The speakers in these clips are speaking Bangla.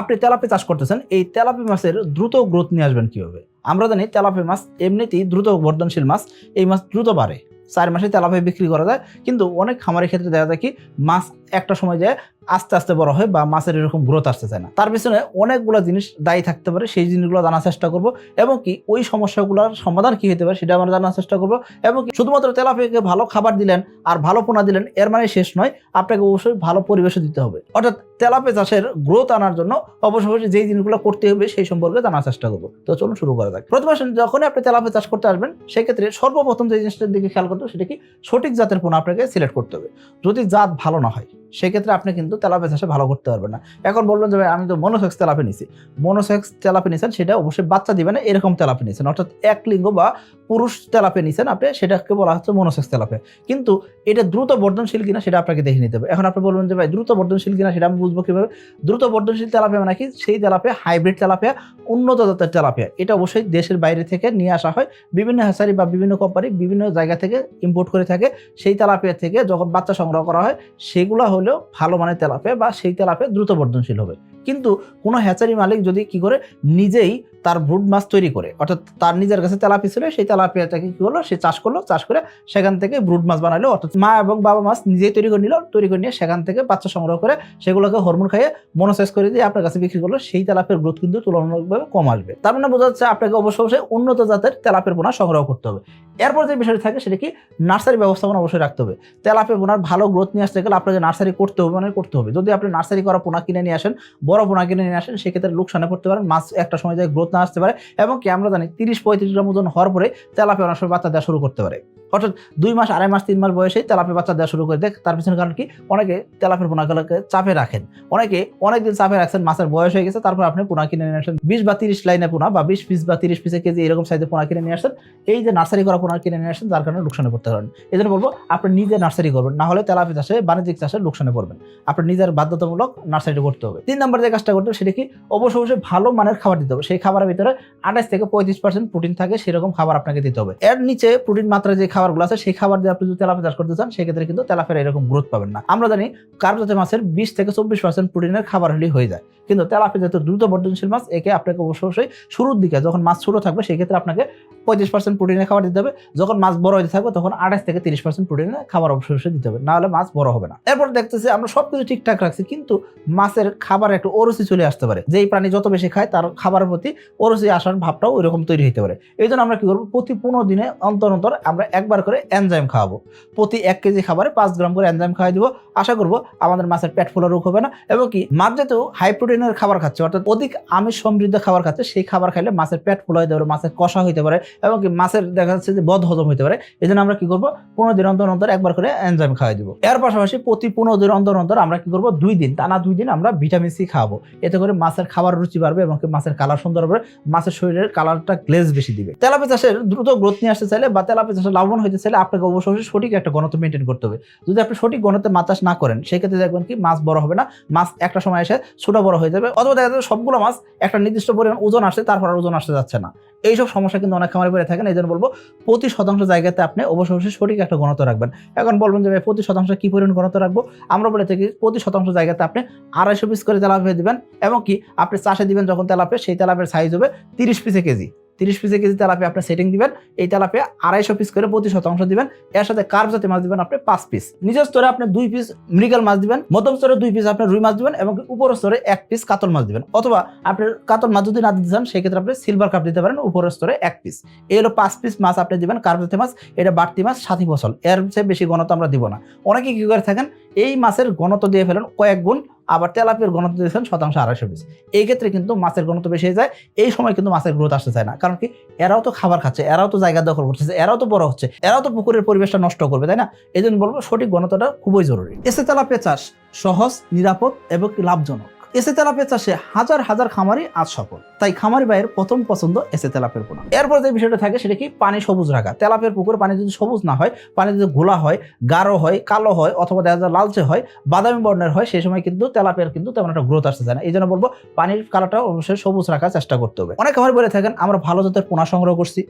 আপনি তেলাপি চাষ করতেছেন, এই তেলাপি মাছের দ্রুত গ্রোথ নিয়ে আসবেন কীভাবে? আমরা জানি তেলাপি মাছ এমনিতেই দ্রুত বর্ধনশীল মাছ, এই মাছ দ্রুত বাড়ে। চার মাসে তেলাপি বিক্রি করা যায়, কিন্তু অনেক খামারের ক্ষেত্রে দেখা যায় কি, মাছ একটা সময় যায় আস্তে আস্তে বড় হয় বা মাছের এরকম গ্রোথ আসতে চায় না। তার পিছনে অনেকগুলো জিনিস দায়ী থাকতে পারে, সেই জিনিসগুলো জানার চেষ্টা করব এবং কি ওই সমস্যাগুলোর সমাধান কি হতে পারে সেটা আমরা জানার চেষ্টা করব এবং কি শুধুমাত্র তেলাপিয়াকে ভালো খাবার দিলেন আর ভালো পোনা দিলেন, এর মানে শেষ নয়, আপনাকে অবশ্যই ভালো পরিবেশও দিতে হবে। অর্থাৎ তেলাপে চাষের গ্রোথ আনার জন্য অবশ্যই যেই জিনিসগুলো করতে হবে সেই সম্পর্কে জানার চেষ্টা করব। তো চলুন শুরু করা যাক। প্রথমে যখনই আপনি তেলাপে চাষ করতে আসবেন, সেক্ষেত্রে সর্বপ্রথম যে জিনিসটার দিকে খেয়াল করতে হবে সেটা কি সঠিক জাতের পোনা আপনাকে সিলেক্ট করতে হবে। যদি জাত ভালো না হয় সেক্ষেত্রে আপনি কিন্তু তেলাপে চাষে ভালো করতে পারবেন না। এখন বলবেন যে ভাই, আমি তো মনোসেক্স তেলাপে নিছি। মনোসেক্স তেলাপে নিছেন, সেটা অবশ্যই বাচ্চা দিবে না এরকম তেলাপে নিছেন। অর্থাৎ এক লিঙ্গ বা পুরুষ তেলাপে নিছেন আপনি, সেটাকে বলা হচ্ছে মনোসেক্স তেলাপে। কিন্তু এটা দ্রুত বর্ধনশীল কিনা সেটা আপনাকে দেখে নিতে হবে। এখন আপনি বলবেন যে ভাই, দ্রুত বর্ধনশীল কিনা সেটা আমি বুঝব কীভাবে? দ্রুত বর্ধনশীল তেলাপিয়া মানে কি? সেই তেলাপে হাইব্রিড তেলাপিয়া, উন্নত জাতের তেলাপিয়া। এটা অবশ্যই দেশের বাইরে থেকে নিয়ে আসা হয়। বিভিন্ন হ্যাসারি বা বিভিন্ন কোম্পানি বিভিন্ন জায়গা থেকে ইম্পোর্ট করে থাকে। সেই তেলাপিয়া থেকে যখন বাচ্চা সংগ্রহ করা হয়, সেগুলো হলেও ভালো মানের তেলাপে বা সেই তেলাপে দ্রুত বর্ধনশীল হবে। কিন্তু কোনো হ্যাচারি মালিক যদি কি করে? নিজেই তার ব্রুড মাছ তৈরি করে। অর্থাৎ তার নিজের কাছে তেলাপি ছিল, সেই তেলাপিয়াটাকে কি করল? সে চাষ করল, চাষ করে সেখান থেকে ব্রুড মাছ বানালো। অর্থাৎ মা এবং বাবা মাছ নিজেই তৈরি করে নিল, তৈরি করে নিয়ে সেখান থেকে বাচ্চা সংগ্রহ করে সেগুলোকে হরমোন খাইয়ে মনোসাইজ করে দিয়ে আপনার কাছে বিক্রি করল। সেই তেলাপের গ্রোথ কিন্তু তুলনামূলকভাবে কম আসবে। তার মানে বোঝা যাচ্ছে আপনাকে অবশ্যই অবশ্যই উন্নত জাতের তেলাপের পোনা সংগ্রহ করতে হবে। এরপর যে বিষয়টি থাকে সেটা কি? নার্সারি ব্যবস্থাপনা অবশ্যই রাখতে হবে। তেলাপের পোনার ভালো গ্রোথ নিয়ে আসতে গেলে আপনাকে নার্সারি করতে হবে মানে করতে হবে। যদি আপনি নার্সারি করা পোনা কিনে নিয়ে আসেন বড় পোনা কিনে নিয়ে আসেন, সেক্ষেত্রে লোকসানে পড়তে পারেন মাছ একটা সময় যায় গ্রোথ না আসতে পারে, এবং কি আমরা জানি তিরিশ পঁয়ত্রিশ গ্রাম ওজন হওয়ার পরে তেলাপে অনেক সময় বাচ্চা দেওয়া শুরু করতে পারে। অর্থাৎ দুই মাস, আড়াই মাস, তিন মাস বয়সে তেলাপে বাচ্চা দেওয়া শুরু করে দেখ, তার পিছনে কারণ কি? অনেকে তেলাপের পোনাগুলোকে চাপে রাখেন। অনেকে অনেকদিন চাপে রাখছেন মাছের বয়স হয়ে গেছে, তারপর আপনি পোনা কিনে নিয়ে আসেন। বিশ বা তিরিশ লাইনে পোনা বা বিশ পিস বা তিরিশ পিসে কেজি এরকম সাইজে পোনা কিনে নিয়ে আসেন। এই যে নার্সারি করা পোনা কিনে নিয়ে আসেন যার কারণে লোকসানে পড়তে পারেন। এই জন্য বলব, আপনি নিজে নার্সারি করবেন, না হলে তেলাপি চাষে, বাণিজ্যিক চাষে লোকসানে পড়বেন। আপনি নিজের বাধ্যতামূলক নার্সারিটা করতে হবে। তিন নম্বর যে কাজটা করতে হবে সেটা কি? অবশ্যই অবশ্যই ভালো মানের খাবার দিতে হবে। সেই খাবারের ভিতরে আঠাশ থেকে পঁয়ত্রিশ পার্সেন্ট প্রোটিন থাকে, সেরকম খাবার আপনাকে দিতে হবে। এর নিচে প্রোটিন মাত্রা যে খাবারগুলো আছে, সেই খাবার দিয়ে আপনি যদি তেলাপি চাষ করতে চান, সেক্ষেত্রে কিন্তু তেলাপের এরকম গ্রোথ পাবেন না। আমরা জানি কার্পজাতীয় মাছের বিশ থেকে চব্বিশ পার্সেন্ট প্রোটিনের খাবার হলেই হয়ে যায়। কিন্তু তেলাপি জাতীয় দ্রুত বর্ধনশীল মাছ, একে আপনাকে অবশ্যই অবশ্যই শুরুর দিকে যখন মাছ ছোটো থাকবে, সেক্ষেত্রে আপনাকে পঁয়ত্রিশ পার্সেন্ট প্রোটিনের খাবার দিতে হবে। যখন মাছ বড় হতে থাকবে, তখন আঠাশ থেকে তিরিশ পার্সেন্ট প্রোটিনের খাবার অবশ্যই দিতে হবে। নাহলে মাছ বড় হবে না। এরপর দেখতেছি আমরা সব কিছু ঠিকঠাক রাখছি, কিন্তু মাছের খাবার একটা ওরসি চলে আসতে পারে। যেই প্রাণী যত বেশি খায়, তার খাবারের প্রতি ওরসি আসার ভাবটাও ওইরকম তৈরি হতে পারে। এই জন্য আমরা কি করব, প্রতি পনেরো দিনে অন্তর অন্তর আমরা একবার করে এনজাইম খাওয়াবো। প্রতি এক কেজি খাবারে পাঁচ গ্রাম করে এনজাইম খাওয়াই দিব। আশা করব আমাদের মাছের পেট ফোলা রোগ হবে না এবং কি মাছ যেহেতু হাই প্রোটিনের খাবার খাচ্ছে, অর্থাৎ অধিক আমিষ সমৃদ্ধ খাবার খাচ্ছে, সেই খাবার খাইলে মাছের পেট ফোলা হতে পারে মাছের কষা হইতে পারে এবং কি মাছের দেখা যাচ্ছে যে বদ হজম হতে পারে। এই জন্য আমরা কি করব, পনেরো দিন অন্তর অন্তর একবার করে এনজাইম খাওয়াই দিব। এর পাশাপাশি প্রতি পনেরো দিন অন্তর অন্তর আমরা কি করব, দুই দিন, টানা দুই দিন আমরা ভিটামিন সি খাওয়াবো এতে করে মাছের খাবার রুচি বাড়বে এবং মাছের কালার সুন্দর হবে, মাছের শরীরের কালারটা গ্লেজ বেশি দিবে। তেলাপি চাষের দ্রুত গ্রোথ নিয়ে আসতে চাইলে বা তেলাপি চাষের লাভবান হতে চাইলে আপনাকে অবশ্যই সঠিক একটা গণত্ব মেনটেন করতে হবে। যদি আপনি সঠিক গণতে মাছ চাষ না করেন, সেক্ষেত্রে দেখবেন কি মাছ বড় হবে না, মাছ একটা সময় এসে ছোট বড় হয়ে যাবে অথবা দেখা যাবে সবগুলো মাছ একটা নির্দিষ্ট পরিমাণ ওজন আসছে, তারপর আর ওজন আসতে যাচ্ছে না। এইসব সমস্যা কিন্তু অনেক খামারে পড়ে থাকেন এই জন্য বলব প্রতি শতাংশ জায়গাতে আপনি অবশ্যই সঠিক একটা গণত্ব রাখবেন। এখন বলবেন যে প্রতি শতাংশ কি পরিমাণ গণত্ব রাখব? আমরা বলে থাকি প্রতি শতাংশ জায়গাতে আপনি আড়াইশো পিস করে তেলাপিয়া দিবেন এবং কি আপনি চাষে দিবেন যখন তেলাপিয়া, সেই তেলাপের সাইজ হবে তিরিশ পিসে কেজি। তিরিশ পিসে কেজি তেলাপিয়া আপনি সেটিং দিবেন, এই তেলাপিয়া আড়াইশো পিস করে প্রতি শতাংশ দিবেন, এর সাথে কার্ভ জাতীয় মাছ দিবেন আপনি পাঁচ পিস নিচের স্তরে আপনি দুই পিস মৃগেল মাছ দিবেন, মধ্যম স্তরে দুই পিস আপনি রুই মাছ দিবেন এবং উপরের স্তরে এক পিস কাতল মাছ দিবেন। অথবা আপনি কাতল মাছ যদি না দিতে চান, সেক্ষেত্রে আপনি সিলভার কাপ দিতে পারেন, উপরের স্তরে এক পিস এই হলো পাঁচ পিস মাছ আপনি দিবেন কার্ভ জাতীয় মাছ, এটা বাড়তি মাছ, সাথী ফসল। এর চেয়ে বেশি গণত আমরা দিব না। অনেকে কি করে থাকেন, এই মাছের গণত্ব দিয়ে ফেলেন কয়েক গুণ আবার তেলাপিয়ার ঘনত্ব দিয়েছেন শতাংশ আড়াইশো পিস। এই ক্ষেত্রে কিন্তু মাছের ঘনত্ব বেশি হয়ে যায়। এই সময় কিন্তু মাছের গ্রোথ আসতে চায় না। কারণ কি? এরাও তো খাবার খাচ্ছে, এরাও তো জায়গা দখল করতেছে, এরাও তো বড় হচ্ছে, এরাও তো পুকুরের পরিবেশটা নষ্ট করবে, তাই না? এই জন্য বলব সঠিক ঘনত্বটা খুবই জরুরি। এসে তেলাপিয়া চাষ সহজ, নিরাপদ এবং লাভজনক। এসে তেলাপিয়া চাষে হাজার হাজার খামারি আজ সফল। তাই খামারি ভাইয়ের প্রথম পছন্দ এসে তেলাপের পোনা। এরপর যে বিষয়টা থাকে সেটা কি? পানি সবুজ রাখা। তেলাপের পুকুর পানি যদি সবুজ না হয়, পানি যদি ঘোলা হয়, গাঢ় হয়, কালো হয় অথবা দেখা যায় লালচে হয়, বাদামি বর্ণের হয় সেই সময় কিন্তু তেলাপিয়ার কিন্তু তেমন একটা গ্রোথ আসতে চায় না। এই জন্য বলব, পানির কালারটা অবশ্যই সবুজ রাখার চেষ্টা করতে হবে। অনেক খামারি বলে থাকেন, আমরা ভালো জাতের পোনা সংগ্রহ করছি।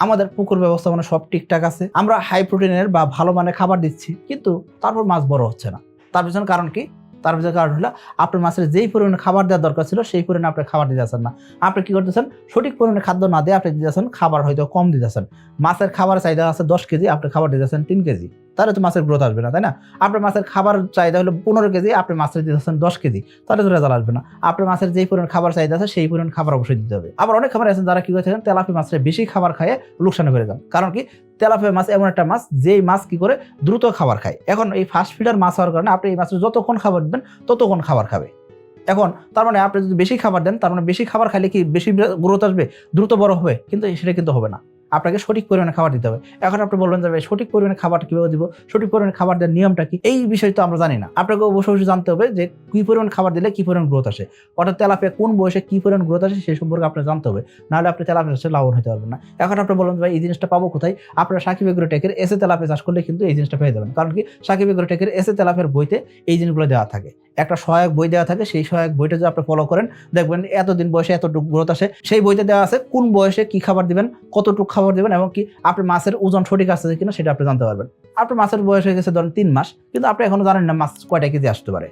আমাদের পুকুর ব্যবস্থাপনা সব ঠিকঠাক আছে। আমরা হাই প্রোটিনের বা ভালো মানের খাবার দিচ্ছি। কিন্তু তারপর মাছ বড় হচ্ছে না। তার পিছনে কারণ কি? তার কারণ হলো আপনার মাছের যেই পরিমাণে খাবার দেওয়ার দরকার ছিল, সেই পরিমাণে আপনি খাবার দিতে যাচ্ছেন না। আপনি কি করতেছেন? সঠিক পরিমাণে খাদ্য না দিয়ে আপনি দিতেছেন খাবার হয়তো কম দিতেছেন মাছের খাবার চাহিদা আছে দশ কেজি, আপনি খাবার দিতেছেন তিন কেজি। তাহলে তো মাছের গ্রোথ আসবে না, তাই না? আপনার মাছের খাবার চাহিদা হলো পনেরো কেজি, আপনি মাছের দিতেছেন দশ কেজি। তাহলে তো রেজাল্ট আসবে না। আপনার মাছের যেই পরিমাণ খাবার চাহিদা আছে, সেই পরিমাণ খাবার অবশ্যই দিতে হবে। আবার অনেক খাবার আছেন যারা কি করে থাকেন? তেলাপি মাছের বেশি খাবার খায় লোকসানে করে যান। কারণ কি? তেলাপিয়া মাছ এমন একটা মাছ, যেই মাছ কি করে? দ্রুত খাবার খায়। এখন এই ফাস্ট ফিডার মাছ হওয়ার কারণে আপনি এই মাছের যতক্ষণ খাবার দেবেন, ততক্ষণ খাবার খাবে। এখন তার মানে আপনি যদি বেশি খাবার দেন, তার মানে বেশি খাবার খাইলে কি বেশি গ্রোথ আসবে? দ্রুত বড় হবে। কিন্তু সেটা কিন্তু হবে না। আপনাকে সঠিক পরিমাণে খাবার দিতে হবে। এখন আপনি বলবেন যে সঠিক পরিমাণে খাবার কীভাবে দিব? সঠিক পরিমাণে খাবার দেওয়ার নিয়মটা কি? এই বিষয় তো আমরা জানি না। আপনাকে অবশ্যই অবশ্যই জানতে হবে যে, কি পরিমাণ খাবার দিলে কি পরিমাণ গ্রোথ আসে। অর্থাৎ তেলাপিয়া কোন বয়সে কি পরিমাণ গ্রোথ আসে সেই সম্পর্কে আপনার জানতে হবে। নাহলে আপনি তেলাপিয়া চাষে লাভবান হতে পারবেন না। এখন আপনি বলবেন ভাই, এই জিনিসটা পাবো কোথায়? আপনারা সাকিব এগ্রোটেকের এসে তেলাপিয়া চাষ করলে কিন্তু এই জিনিসটা পেয়ে যাবেন। কারণ কি? সাকিব এগ্রোটেকের এসে তেলাপিয়ার বইতে এই জিনিসগুলো দেওয়া থাকে। একটা সহায়ক বই দেওয়া থাকে, সেই সহায়ক বইটা যদি আপনি ফলো করেন, দেখবেন এতদিন বয়সে এতটুকু গ্রোথ আসে। সেই বইতে দেওয়া আছে, কোন বয়সে কি খাবার দিবেন, কতটুকু খাবার দিবেন এবং কি আপনি মাছের ওজন সঠিক আছে কিনা সেটা আপনি জানতে পারবেন। আপনার মাছের বয়স হয়ে গেছে ধরেন তিন মাস, কিন্তু আপনি এখনও জানেন না মাছ কয়টা কেজি আসতে পারে।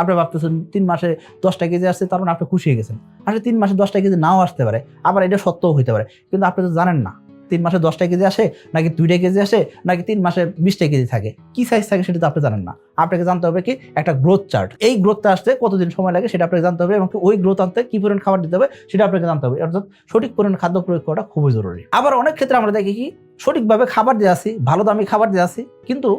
আপনি ভাবতেছেন তিন মাসে দশটা কেজি আসছে, তার মানে আপনি খুশি হয়ে গেছেন। আসলে তিন মাসে দশটা কেজি নাও আসতে পারে, আবার এটা সত্যও হতে পারে। কিন্তু আপনি তো জানেন না। তিন মাসে দশটা কেজি আসে, নাকি দুইটা কেজি আসে, নাকি তিন মাসে বিশটা কেজি থাকে? কি সাইজ থাকে সেটা তো আপনি জানেন না। আপনাকে জানতে হবে কি, একটা গ্রোথ চার্ট এই গ্রোথটা আসতে কতদিন সময় লাগে সেটা আপনাকে জানতে হবে এবং ওই গ্রোথ আনতে কি পরিমাণ খাবার দিতে হবে সেটা আপনাকে জানতে হবে। অর্থাৎ সঠিক পরিমাণ খাদ্য প্রয়োগ করাটা খুবই জরুরি। আবার অনেক ক্ষেত্রে আমরা দেখি কি, সঠিকভাবে খাবার দিয়ে আসি, ভালো দামি খাবার দিয়ে আসি, কিন্তু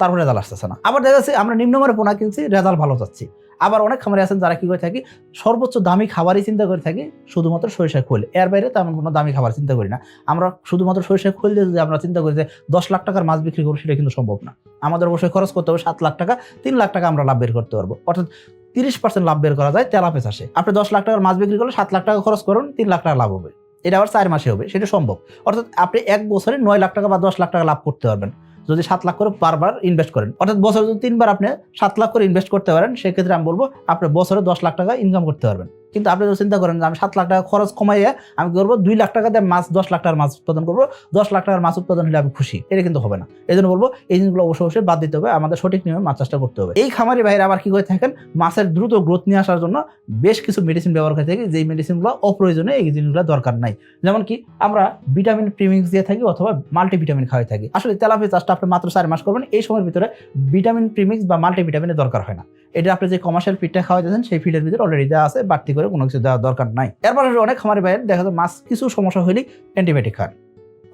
তারপরে রেজাল্ট আসতেছে না। আবার দেখা যাচ্ছে আমরা নিম্নমানের পোনা কিনছি রেজাল্ট ভালো যাচ্ছি। আবার অনেক খামারে আছেন যারা কি করে থাকে, সর্বোচ্চ দামি খাবারই চিন্তা করে থাকি শুধুমাত্র সরিষা খোল। এর বাইরে তেমন কোনো দামি খাবার চিন্তা করি না। আমরা শুধুমাত্র সরিষা খোল দিয়ে যদি আমরা চিন্তা করি যে দশ লাখ টাকার মাছ বিক্রি করব, সেটা কিন্তু সম্ভব না। আমাদের অবশ্যই খরচ করতে হবে সাত লাখ টাকা, তিন লাখ টাকা আমরা লাভ বের করতে পারব। অর্থাৎ তিরিশ পার্সেন্ট লাভ বের করা যায় তেলাপে চাষে আপনি দশ লাখ টাকার মাছ বিক্রি করলে সাত লাখ টাকা খরচ করুন, তিন লাখ টাকা লাভ হবে। এটা আবার চার মাসে হবে, সেটা সম্ভব। অর্থাৎ আপনি এক বছরে নয় লাখ টাকা বা দশ লাখ টাকা লাভ করতে পারবেন। যদি সাত লাখ করে বারবার ইনভেস্ট করেন, অর্থাৎ বছরে যদি তিনবার আপনি সাত লাখ করে ইনভেস্ট করতে পারেন, সেক্ষেত্রে আমি বলব আপনি বছরে দশ লাখ টাকা ইনকাম করতে পারবেন। কিন্তু আপনি যদি চিন্তা করেন যে আমি সাত লাখ টাকা খরচ কমাইয়ে আমি করব? দুই লাখ টাকা দিয়ে মাছ, দশ লাখ টাকার মাছ উৎপাদন করব। দশ লাখ টাকার মাছ উৎপাদন হলে আমি খুশি। এটা কিন্তু হবে না। এই জন্য বলব, এই জিনিসগুলো অবশ্যই অবশ্যই বাদ দিতে হবে। আমাদের সঠিক নিয়মে মাছ চাষটা করতে হবে। এই খামারি ভাইরা আবার কি করে থাকেন? মাছের দ্রুত গ্রোথ নিয়ে আসার জন্য বেশ কিছু মেডিসিন ব্যবহার করে থাকি, যেই মেডিসিনগুলো অপ্রয়োজনে এই জিনিসগুলো দরকার নাই। যেমন কি, আমরা ভিটামিন প্রিমিক্স দিয়ে থাকি অথবা মাল্টিভিটামিন খাওয়াই থাকি। আসলে তেলাপি চাষটা আপনি মাত্র চার মাস করবেন, এই সময়ের ভিতরে ভিটামিন প্রিমিক্স বা মাল্টিভিটামিনের দরকার হয় না। এটা আপনি যে কমার্শিয়াল ফিডটা খাওয়া দিয়েছেন সেই ফিডের ভিতরে অলরেডি দেওয়া আছে, বাড়তি করে কোনো কিছু দেওয়ার দরকার নাই। এরপর অনেক খামারি ভাইয়ের দেখা যায় মাছ কিছু সমস্যা হলেই অ্যান্টিবায়োটিক খান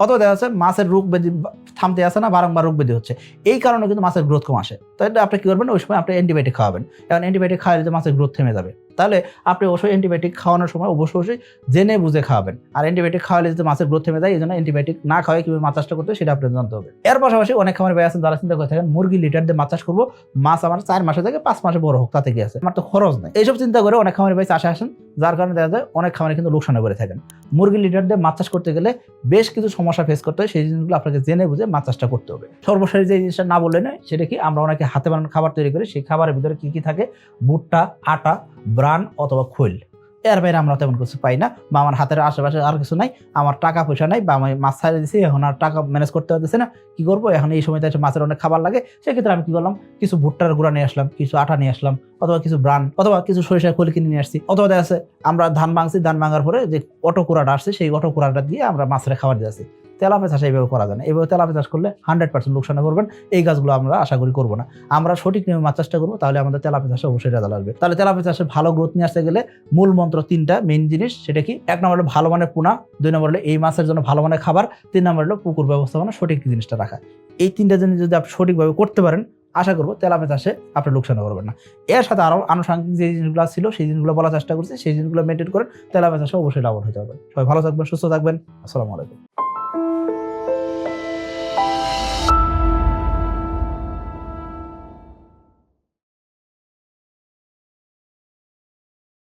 অথবা দেখা যাচ্ছে মাছের রোগ ব্যাধি থামতে আসে না, বারংবার রোগ ব্যাধি হচ্ছে। এই কারণে কিন্তু মাছের গ্রোথ কম আসে। তাই আপনি কী করবেন? ওই সময় আপনি অ্যান্টিবায়োটিক খাওয়াবেন। কারণ অ্যান্টিবায়োটিক খাওয়ালে মাছের গ্রোথ থেমে যাবে। তাহলে আপনি অবশ্যই অ্যান্টিবায়োটিক খাওয়ানোর সময় অবশ্যই অবশ্যই জেনে বুঝে খাওয়াবেন। আর অ্যান্টিবায়োটিক খাওয়ালে যদি মাছের গ্রোথ থেমে যায়, এই জন্য অ্যান্টিবায়োটিক না খাওয়াই কীভাবে মাছ চাষটা করতে সেটা আপনার জানতে হবে। এর পাশাপাশি অনেক খামার ভাই আছেন, যারা চিন্তা করে থাকেন, মুরগি লিটার দিয়ে মাছ চাষ করব, মাছ আমার চার মাসে থেকে পাঁচ মাসে বড় হোক, তাতে কি আছে? আমার তো খরচ নেই। এইসব চিন্তা করে অনেক খামারি ভাই চাষে আসেন, যার কারণে দেখা যায় অনেক খামারে কিন্তু লোকসানে করে থাকেন। মুরগি লিটার দিয়ে মাছ চাষ করতে গেলে বেশ কিছু সমস্যা ফেস করতে হয়, সেই জিনিসগুলো আপনাকে জেনে বুঝে মাছ চাষটা করতে হবে। সর্বশেষ যে জিনিসটা না বলে নয়, সেটা কি আমরা অনেকে হাতে বানানো খাবার তৈরি করি, সেই খাবারের ভিতরে কী কী থাকে? ভুট্টা, আটা, ব্রান অথবা খৈল। এর বাইরে আমরা তেমন কিছু পাই না। বা আমার হাতের আশেপাশে আর কিছু নাই, আমার টাকা পয়সা নাই, বা আমি মাছ ছাড়িয়ে দিছি, এখন আর টাকা ম্যানেজ করতে পারতেছে না। কী করব? এখন এই সময়তে এসে মাছের অনেক খাবার লাগে। সেক্ষেত্রে আমি কী করলাম? কিছু ভুট্টার গুঁড়া নিয়ে আসলাম, কিছু আটা নিয়ে আসলাম, অথবা কিছু ব্রান, অথবা কিছু সরিষা খোল কিনে নিয়ে আসছি। অথবা দেখা যাচ্ছে আমরা ধান ভাঙছি, ধান ভাঙার পরে যে অটো কুড়াটা আসছে, সেই অটো কুড়াটা দিয়ে আমরা মাছের খাবার দিয়ে আসছি। তেলাপে চাষ এইভাবে করা যায় না। এইভাবে তেলাপে চাষ করলে হান্ড্রেড পার্সেন্ট লোকসানে করবেন এই গাছগুলো আমরা আশা করি করব না। আমরা সঠিক নিয়মে মাছ চাষটা করব, তাহলে আমাদের তেলাপে চাষে অবশ্যই রেজাল্ট আসবে। তাহলে তেলাপে চাষে ভালো গ্রোথ নিয়ে আসতে গেলে মূল মন্ত্র তিনটা মেইন জিনিস সেটা কি? এক নম্বর হলো ভালো মানের পোনা, দুই নম্বর হলো এই মাছের জন্য ভালো মানের খাবার, তিন নম্বর হলো পুকুর ব্যবস্থাপনা সঠিক জিনিসটা রাখা। এই তিনটা জিনিস যদি আপনি সঠিকভাবে করতে পারেন, আশা করব তেলাপে চাষে আপনি লোকসান করবেন না। এর সাথে আরও আনুষঙ্গিক যে জিনিসগুলো ছিল, সেই জিনিসগুলো বলার চেষ্টা করছি, সেই জিনিসগুলো মেনটেন করেন তেলাপে চাষে অবশ্যই লাভ হতে হবে। সবাই ভালো থাকবেন, সুস্থ থাকবেন। আসসালামু আলাইকুম।